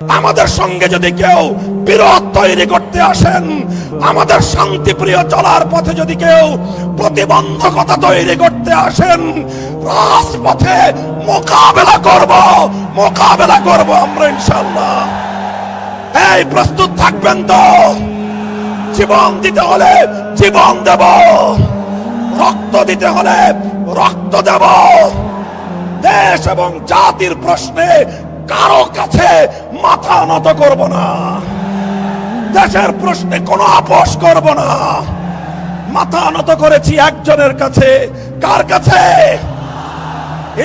আমাদের সঙ্গে যদি কেউ বিরোধ তৈরি করতে আসেন, আমাদের শান্তিপ্রিয় চলার পথে যদি কেউ প্রতিবন্ধকতা তৈরি করতে আসেন, রাজপথে মোকাবেলা করব মোকাবেলা করব আমরা ইনশাল্লাহ এই প্রস্তুত থাকবেন তো। জীবন দিতে হলে জীবন দেব। রক্ত দিতে হলে রক্ত দেব। দেশ এবং জাতির প্রশ্নে কারও কাছে মাথা নত করব না। দেশের প্রশ্নে কোনো আপোষ করব না। মাথা নত করেছি একজনের কাছে। কার কাছে?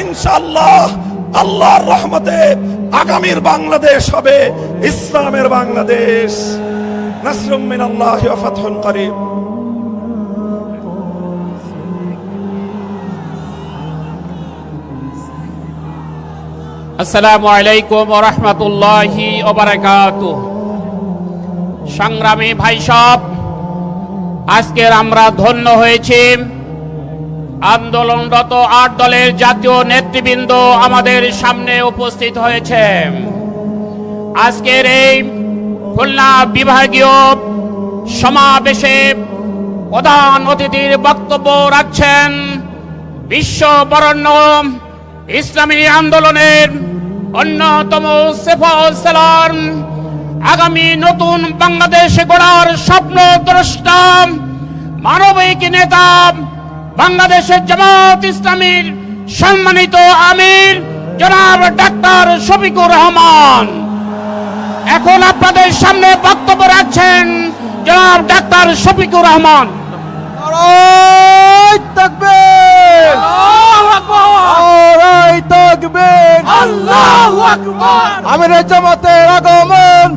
ইনশাল্লাহ আল্লাহর রহমতে আগামীর বাংলাদেশ হবে, ইসলামের বাংলাদেশ। নাসরুম মিনাল্লাহি ওয়া ফাতহুন করিম। আসসালামু আলাইকুম রহমতুল্লাহি ওবারাকাত সংগ্রামী ভাই সব, আজকের আমরা ধন্য হয়েছি। আন্দোলনরত আট দলের জাতীয় নেতৃবৃন্দ আমাদের সামনে উপস্থিত হয়েছে আজকের এই খুলনা বিভাগীয় সমাবেশে প্রধান অতিথির বক্তব্য রাখছেন বিশ্ব বরণ্য ইসলামী আন্দোলনের অন্যতম সেফল সেলার আগামী নতুন বাংলাদেশ গড়ার স্বপ্ন, দ্রষ্টা, মানবিক নেতা বাংলাদেশের জামাত ইসলামীর সম্মানিত আমির জনাব ডাক্তার শফিকুর রহমান। এখন আপনাদের সামনে বক্তব্য রাখছেন জনাব ডাক্তার শফিকুর রহমান। আমির জামাতের আগমন।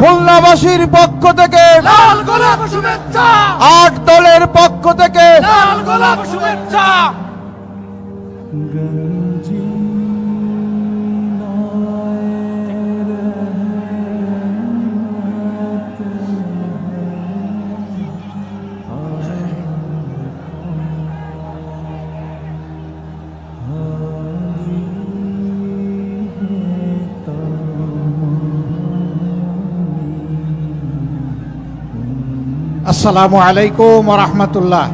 খুলনাবাসীর পক্ষ থেকে আট দলের পক্ষ থেকে আসসালামু আলাইকুম রহমতুল্লাহ।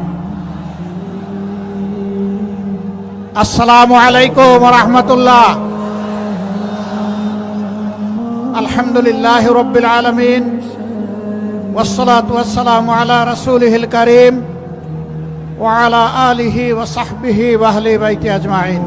আসসালামু আলাইকুম রহমতুল্লাহ। আলহামদুলিল্লাহ রবিল আলমিন। ওসলাত ওসালাম আলা রসুলহিল করিম। ওয়ালা আলিহি ওসাহবিহি ওয়াহলি বাইতি আজমাইন।